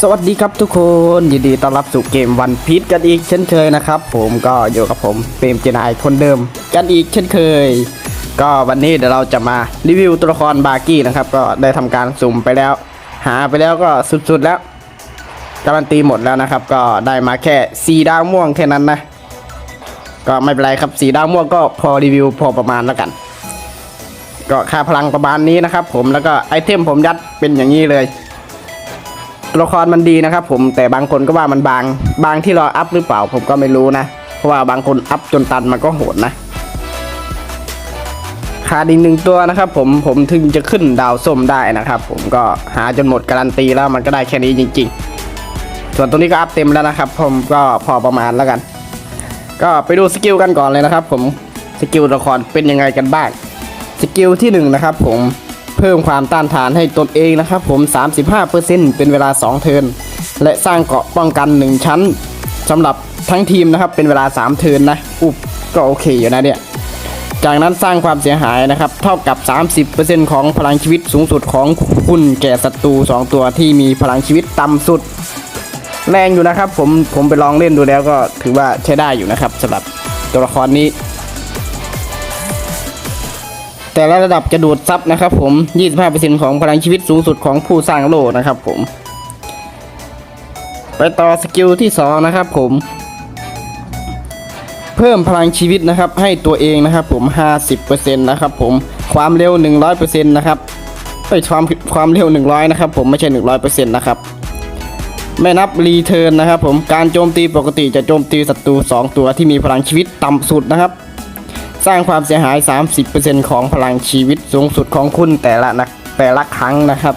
สวัสดีครับทุกคนยินดีต้อนรับสู่เกมวันพีชกันอีกเช่นเคยนะครับ ผมก็อยู่กับผมเปรมเจนายคนเดิมกันอีกเช่นเคย ก็วันนี้เดี๋ยวเราจะมารีวิวตัวละครบาร์กี้นะครับ ก็ได้ทำการสุ่มไปแล้ว หาไปแล้วก็สุดๆแล้วการันตีหมดแล้วนะครับ ก็ได้มาแค่สีดาวม่วงแค่นั้นนะ ก็ไม่เป็นไรครับสีดาวม่วงก็พอรีวิวพอประมาณแล้วกัน ก็ค่าพลังประมาณนี้นะครับ ผมแล้วก็ไอเทมผมยัดเป็นอย่างนี้เลย ละครมันดีนะครับ ผมแต่บางคนก็ว่ามันบาง บางที่เราอัพหรือเปล่า ผมก็ไม่รู้นะ เพราะว่าบางคนอัพจนตันมันก็โหดนะขาดอีกหนึ่งตัวนะครับ ผมผมถึงจะขึ้นดาวส้มได้นะครับ ผมก็หาจนหมดการันตีแล้วมันก็ได้แค่นี้จริง ๆ ส่วนตัวนี้ก็อัพเต็มแล้วนะครับ ผมก็พอประมาณแล้วกัน ก็ไปดูสกิลกันก่อนเลยนะครับ ผมสกิลตัวละครเป็นยังไงกันบ้างสกิลที่หนึ่งนะครับ ผม เพิ่มความต้านทานให้ตนเองนะครับผม 35%เป็นเวลา 2 เทิร์นและสร้างเกาะป้องกัน 1 ชั้นสำหรับทั้งทีมนะครับเป็นเวลา 3 เทิร์นนะ อุบก็โอเคอยู่นะเนี่ยจากนั้นสร้างความเสียหายนะครับ เท่ากับ 30%ของพลังชีวิตสูงสุดของคุณแก่ศัตรู 2 ตัวที่มีพลังชีวิตต่ำสุด แรงอยู่นะครับ ผมผมไปลองเล่นดูแล้วก็ถือว่าใช้ได้อยู่นะครับสำหรับตัวละครนี้ แต่ละระดับจะดูดซับนะครับผม 25%ของพลังชีวิตสูงสุดของผู้สร้างโลกนะครับผม ไปต่อสกิลที่ 2 นะครับผม เพิ่มพลังชีวิตนะครับให้ตัวเองนะครับผม 50%นะครับผม ความเร็ว 100%นะครับไอความความเร็ว 100 นะครับผมไม่ใช่ 100%นะครับ ไม่นับรีเทิร์นนะครับผม การโจมตีปกติจะโจมตีศัตรู 2 ตัวที่มีพลังชีวิตต่ำสุดนะครับ สร้างความเสียหาย 30%ของพลังชีวิตสูงสุดของคุณแต่ละนะแต่ละครั้งนะครับ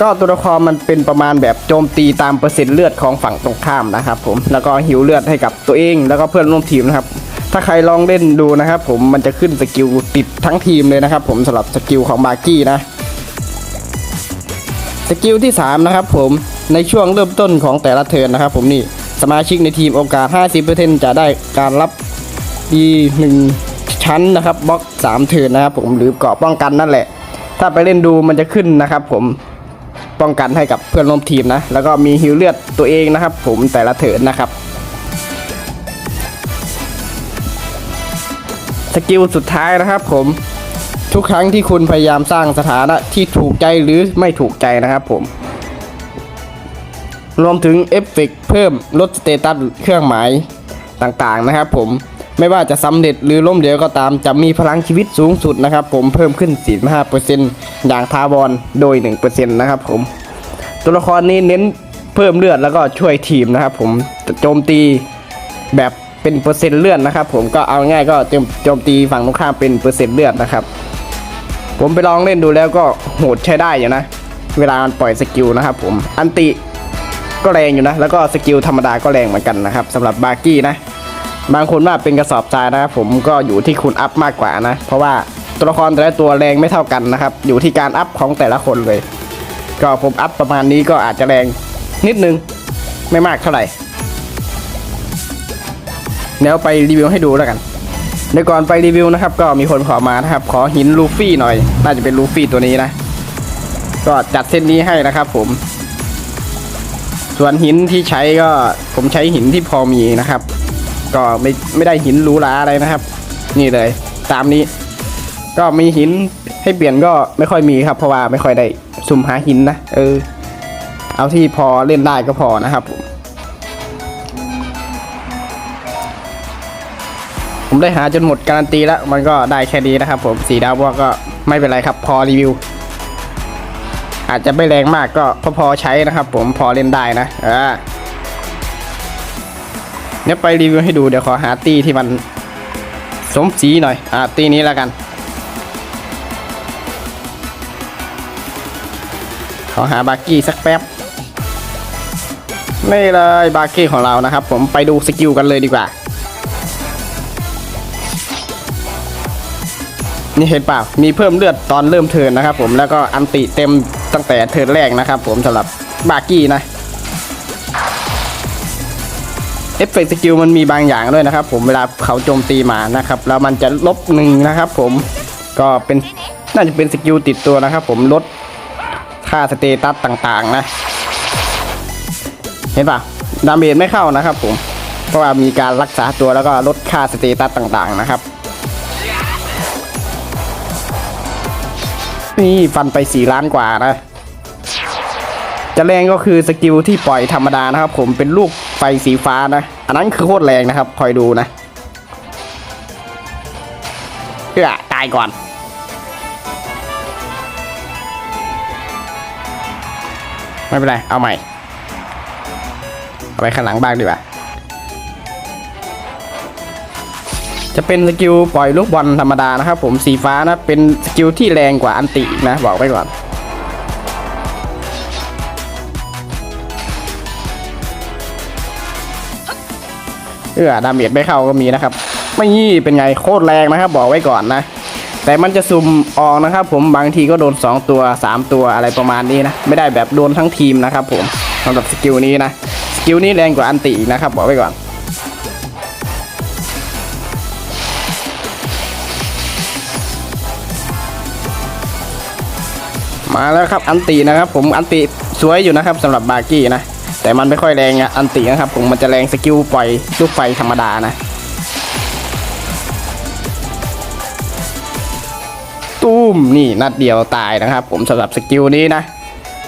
ก็ตัวละครมันเป็นประมาณแบบโจมตีตามเปอร์เซ็นต์เลือดของฝั่งตรงข้ามนะครับผมแล้วก็หิวเลือดให้กับตัวเองแล้วก็เพื่อนร่วมทีมนะครับถ้าใครลองเล่นดูนะครับผมมันจะขึ้นสกิลติดทั้งทีมเลยนะครับผมสำหรับสกิลของบาร์กี้นะสกิลที่ 3 นะครับผมในช่วงเริ่มต้นของแต่ละเทิร์นนะครับผมนี่สมาชิกในทีมโอกาส 50%จะได้การรับดี1 ชั้นนะครับบล็อก3เทิร์นนะครับผมหรือเกาะป้องกันนั่นแหละ ถ้าไปเล่นดูมันจะขึ้นนะครับ ผมป้องกันให้กับเพื่อนร่วมทีมนะ แล้วก็มีฮิวเลือดตัวเองนะครับ ผมแต่ละเทินนะครับ สกิลสุดท้ายนะครับ ผมทุกครั้งที่คุณพยายามสร้างสถานะที่ถูกใจหรือไม่ถูกใจนะครับ ผม รวมถึงเอฟเฟกเพิ่มลดสเตตัสเครื่องหมายต่างๆนะครับ ผม ไม่ว่าจะสำเร็จหรือล้มเหลวก็ตามจะมีพลังชีวิตสูงสุดนะครับ ผมเพิ่มขึ้น 45%อย่างทาวอนโดย 1%นะครับผม ตัวละครนี้เน้นเพิ่มเลือดแล้วก็ช่วยทีมนะครับ ผมโจมตีแบบเป็นเปอร์เซ็นต์เลือดนะครับ ผมก็เอาง่ายก็โจมโจมตีฝั่งตรงข้ามเป็นเปอร์เซ็นต์เลือดนะครับ ผมไปลองเล่นดูแล้วก็โหดใช้ได้อยู่นะ เวลามันปล่อยสกิลนะครับ ผมอันติก็แรงอยู่นะ แล้วก็สกิลธรรมดาก็แรงเหมือนกันนะครับสำหรับบาร์กี้นะ บางคนว่าเป็นกระสอบทรายนะครับผมก็อยู่ที่คุณอัพมากกว่านะ เพราะว่าตัวละครแต่ละตัวแรงไม่เท่ากันนะครับ อยู่ที่การอัพของแต่ละคนเลย ก็ผมอัพประมาณนี้ก็อาจจะแรงนิดนึงไม่มากเท่าไหร่เดี๋ยวไปรีวิวให้ดูแล้วกันเดี๋ยวก่อนไปรีวิวนะครับ ก็มีคนขอมานะครับ ขอหินลูฟี่หน่อย น่าจะเป็นลูฟี่ตัวนี้นะ ก็จัดเส้นนี้ให้นะครับ ผม ส่วนหินที่ใช้ก็ผมใช้หินที่พอมีนะครับ ก็ไม่ไม่ได้หินหรูหราอะไรนะครับ นี่เลย ตามนี้ ก็มีหินให้เปลี่ยนก็ไม่ค่อยมีครับ เพราะว่าไม่ค่อยได้สุ่มหาหินนะเออ เอาที่พอเล่นได้ก็พอนะครับผมผมได้หาจนหมดการันตีแล้ว มันก็ได้แค่นี้นะครับผมสีดาวว่าก็ไม่เป็นไรครับ พอรีวิว อาจจะไม่แรงมากก็พอพอใช้นะครับ ผมพอเล่นได้นะอ่า เดี๋ยวไปรีวิวให้ดูเดี๋ยวขอหาตีที่มันสมสีหน่อย อ่าตีนี้แล้วกัน ขอหาบาร์กี้สักแป๊บ นี่เลยบาร์กี้ของเรานะครับ ผมไปดูสกิลกันเลยดีกว่า นี่เห็นเปล่า มีเพิ่มเลือดตอนเริ่มเทินนะครับผมแล้วก็อันติเต็มตั้งแต่เทินแรกนะครับผมสำหรับบาร์กี้นะ เอฟเฟกต์สกิลมันมีบางอย่างด้วยนะครับ ผมเวลาเขาโจมตีมานะครับ แล้วมันจะลบหนึ่งนะครับผมก็เป็นน่าจะเป็นสกิลติดตัวนะครับ ผมลดค่าสเตตัสต่างๆนะ เห็นปะดาเมจไม่เข้านะครับ ผมเพราะว่ามีการรักษาตัวแล้วก็ลดค่าสเตตัสต่างๆนะครับนี่ฟันไป4ล้านกว่านะ จะแรงก็คือสกิลที่ปล่อยธรรมดานะครับ ผมเป็นลูก ไฟสีฟ้านะ อันนั้นคือโคตรแรงนะครับ คอยดูนะเอื้อตายก่อน ไม่เป็นไร เอาใหม่ เอาไปข้างหลังบ้างดีกว่า จะเป็นสกิลปล่อยลูกบอลธรรมดานะครับผมสีฟ้านะ เป็นสกิลที่แรงกว่าอันติอีนะ บอกไว้ก่อน เออดาเมจไม่เข้าก็มีนะครับ ไม่ยี่เป็นไงโคตรแรงนะครับ บอกไว้ก่อนนะ แต่มันจะซุ่มออกนะครับ ผมบางทีก็โดน 2 ตัว 3 ตัวอะไรประมาณนี้นะ ไม่ได้แบบโดนทั้งทีมนะครับ ผมสำหรับสกิลนี้นะสกิลนี้แรงกว่าอันติอีกนะครับ บอกไว้ก่อนมาแล้วครับอันตินะครับผมอันติสวยอยู่นะครับสำหรับบาร์กี้นะ แต่มันไม่ค่อยแรงอะอันตินะครับผมมันจะแรงสกิลปล่อยลูกไฟธรรมดานะ ตุ้มนี่นัดเดียวตายนะครับ ผมสำหรับสกิลนี้นะ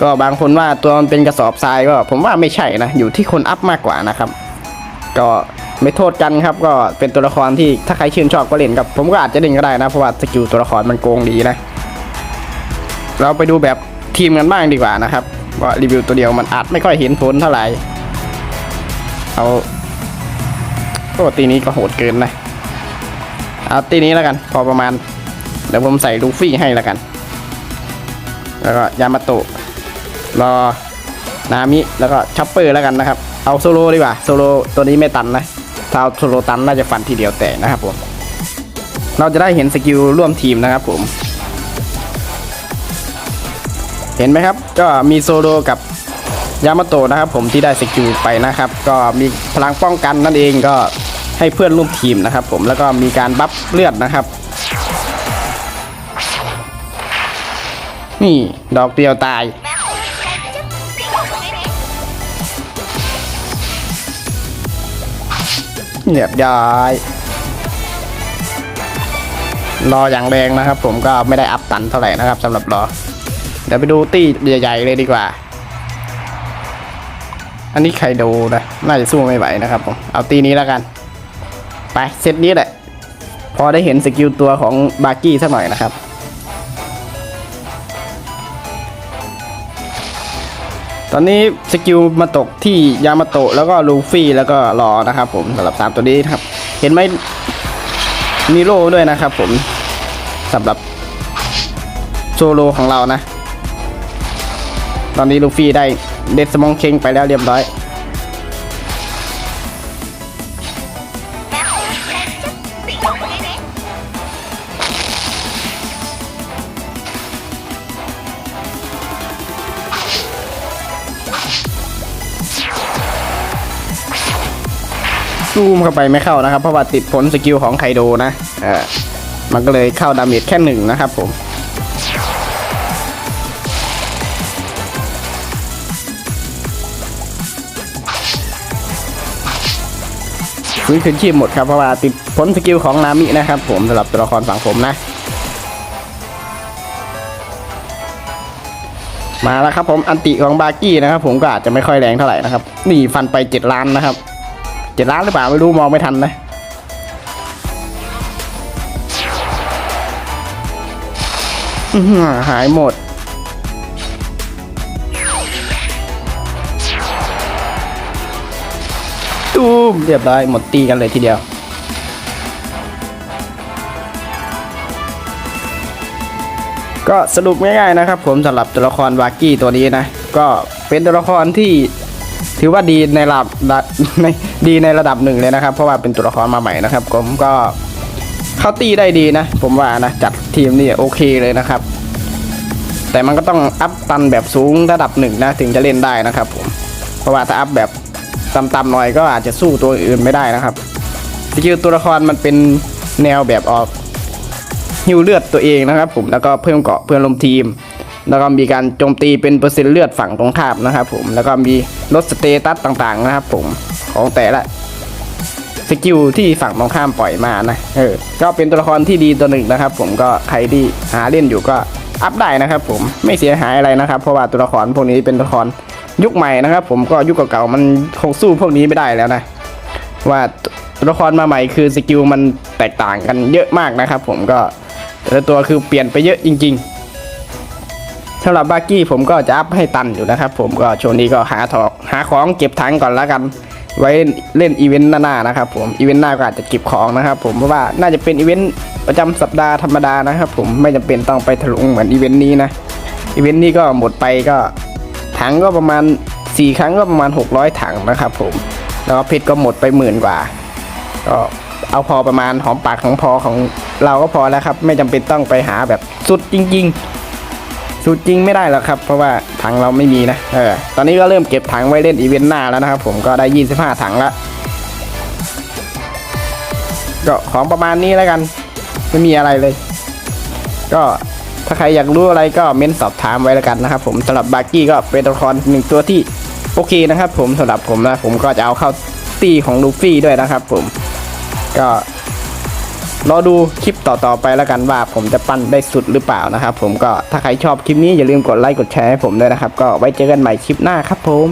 ก็บางคนว่าตัวมันเป็นกระสอบทรายก็ผมว่าไม่ใช่นะ อยู่ที่คนอัพมากกว่านะครับ ก็ไม่โทษกันครับ ก็เป็นตัวละครที่ถ้าใครชื่นชอบก็เล่นกับ ผมก็อาจจะเล่นก็ได้นะ เพราะว่าสกิลตัวละครมันโกงดีนะ เราไปดูแบบทีมกันบ้างดีกว่านะครับ ว่ารีวิวตัวเดียวมันอาจไม่ค่อยเห็นผลเท่าไหร่ เอาโอ้ตีนี้ก็โหดเกินนะ เอาตีนี้แล้วกัน พอประมาณ เดี๋ยวผมใส่ลูฟี่ให้แล้วกัน แล้วก็ยามาโตะรอนามิ แล้วก็ช็อปเปอร์แล้วกันนะครับ เอาโซโลดีกว่า โซโลตัวนี้ไม่ตันนะถ้าเอาโซโลตันน่าจะฟันทีเดียวแตกนะครับผม เราจะได้เห็นสกิลร่วมทีมนะครับผม เห็นไหมครับ ก็มีโซโลกับยามาโตะนะครับ ผมที่ได้สกิลไปนะครับ ก็มีพลังป้องกันนั่นเองก็ให้เพื่อนร่วมทีมนะครับ ผมแล้วก็มีการบัฟเลือดนะครับ นี่ดอกเดียวตายเรียบย้อยรออย่างแรงนะครับ ผมก็ไม่ได้อัพตันเท่าไหร่นะครับสำหรับรอ ดี๋ยวไปดูตี้ใหญ่ๆเลยดีกว่า อันนี้ใครดูนะน่าจะสู้ไม่ไหวนะครับผมเอาตีนี้แล้วกัน ไปเซตนี้แหละ พอได้เห็นสกิลตัวของบาร์กี้สักหน่อยนะครับตอนนี้สกิลมาตกที่ยามาโตะแล้วก็ลูฟี่แล้วก็รอนะครับผมสำหรับสามตัวนี้ครับ เห็นไหมมีโล่ด้วยนะครับผมสำหรับโซโลของเรานะ ตอนนี้ลูฟี่ได้เด็ดสมองเคงไปแล้วเรียบร้อยซูมเข้าไปไม่เข้านะครับ เพราะว่าติดผลสกิลของไคโดนะ เออมันก็เลยเข้าดาเมจแค่หนึ่งนะครับผม ฟื้นคืนชีพหมดครับเพราะว่าติดผลสกิลของนามินะครับ ผมสำหรับตัวละครฝั่งผมนะมาแล้วครับผมอันติของบาร์กี้นะครับผมก็อาจจะไม่ค่อยแรงเท่าไหร่นะครับ นี่ฟันไปเจ็ดล้านนะครับเจ็ดล้านหรือเปล่าไม่รู้มองไม่ทันนะหายหมด ตูมเรียบร้อยหมดตีกันเลยทีเดียว ก็สรุปง่ายๆนะครับ ผมสำหรับตัวละครวากี้ตัวนี้นะ ก็เป็นตัวละครที่ถือว่าดีในระดับในดีในระดับหนึ่งเลยนะครับ เพราะว่าเป็นตัวละครมาใหม่นะครับ ผมก็เข้าตีได้ดีนะ ผมว่านะจัดทีมนี่โอเคเลยนะครับ แต่มันก็ต้องอัพตันแบบสูงระดับหนึ่งนะถึงจะเล่นได้นะครับผมเพราะว่าถ้าอัพแบบ ต่ำๆหน่อยก็อาจจะสู้ตัวอื่นไม่ได้นะครับสกิลตัวละครมันเป็นแนวแบบออกฮิวเลือดตัวเองนะครับ ผมแล้วก็เพิ่มเกาะเพื่อนลมทีม แล้วก็มีการโจมตีเป็นเปอร์เซ็นต์เลือดฝั่งตรงข้ามนะครับ ผมแล้วก็มีลดสเตตัสต่างๆนะครับ ผมของแต่ละสกิลที่ฝั่งตรงข้ามปล่อยมานะเออก็เป็นตัวละครที่ดีตัวหนึ่งนะครับ ผมก็ใครที่หาเล่นอยู่ก็อัพได้นะครับ ผมไม่เสียหายอะไรนะครับ เพราะว่าตัวละครพวกนี้เป็นตัวละคร ยุคใหม่นะครับ ผมก็ยุคเก่าๆมันคงสู้พวกนี้ไม่ได้แล้วนะ ว่าตัวละครมาใหม่คือสกิลมันแตกต่างกันเยอะมากนะครับ ผมก็แต่ละตัวคือเปลี่ยนไปเยอะจริง ๆสำหรับบากี้ผมก็จะอัพให้ตันอยู่นะครับ ผมก็ช่วงนี้ก็หาทองหาของเก็บถังก่อนแล้วกัน ไว้เล่นอีเวนต์หน้าๆนะครับ ผมอีเวนต์หน้าก็อาจจะเก็บของนะครับ ผมเพราะว่าน่าจะเป็นอีเวนต์ประจำสัปดาห์ธรรมดานะครับ ผมไม่จำเป็นต้องไปถลุงเหมือนอีเวนต์นี้นะอีเวนต์นี้ก็หมดไปก็ ถังก็ประมาณ 4 ครั้งก็ประมาณ 600 ถังนะครับผม แล้วก็เพชรก็หมดไปหมื่นกว่า ก็เอาพอประมาณหอมปากของพอของเราก็พอแล้วครับ ไม่จำเป็นต้องไปหาแบบสุดจริง ๆ สุดจริงไม่ได้หรอกครับ เพราะว่าถังเราไม่มีนะ เออ ตอนนี้ก็เริ่มเก็บถังไว้เล่นอีเวนต์หน้าแล้วนะครับผม ก็ได้ 25 ถังละก็ของประมาณนี้แล้วกัน ไม่มีอะไรเลย ก็ ถ้าใครอยากรู้อะไรก็เม้นสอบถามไว้แล้วกันนะครับผมสำหรับบาร์กี้ก็เป็นตัวละครหนึ่งตัวที่โอเคนะครับผมสำหรับผมนะผมก็จะเอาเข้าตีของลูฟี่ด้วยนะครับผมก็รอดูคลิปต่อๆไปแล้วกันว่าผมจะปั้นได้สุดหรือเปล่านะครับผมก็ถ้าใครชอบคลิปนี้อย่าลืมกดไลค์กดแชร์ให้ผมด้วยนะครับ ก็ไว้เจอกันใหม่คลิปหน้าครับผม